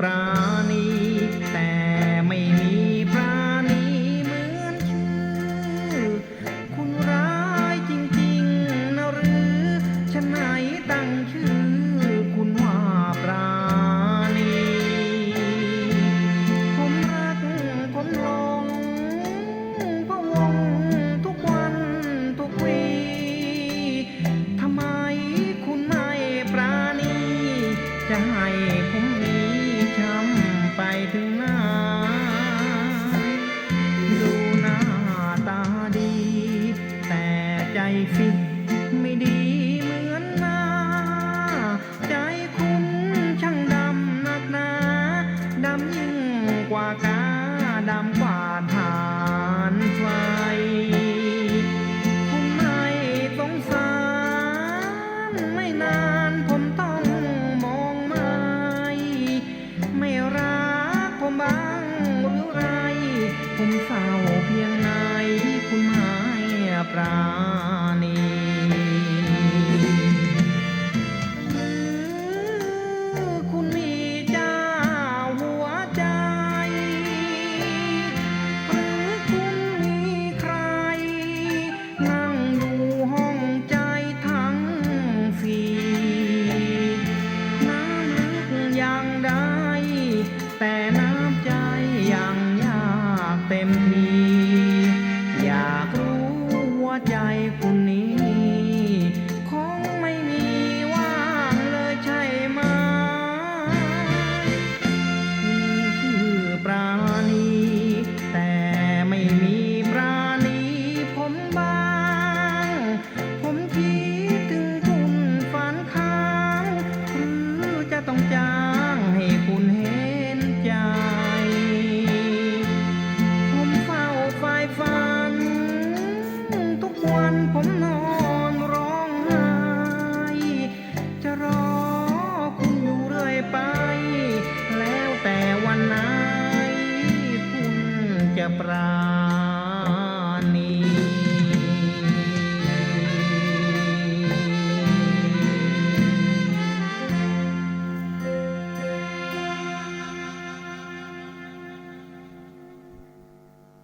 Prang. ฟิไม่ดีเหมือนหนาใจคุณช่างดำนักหนา ดำยิ่งกว่ากาดำกว่า प्राण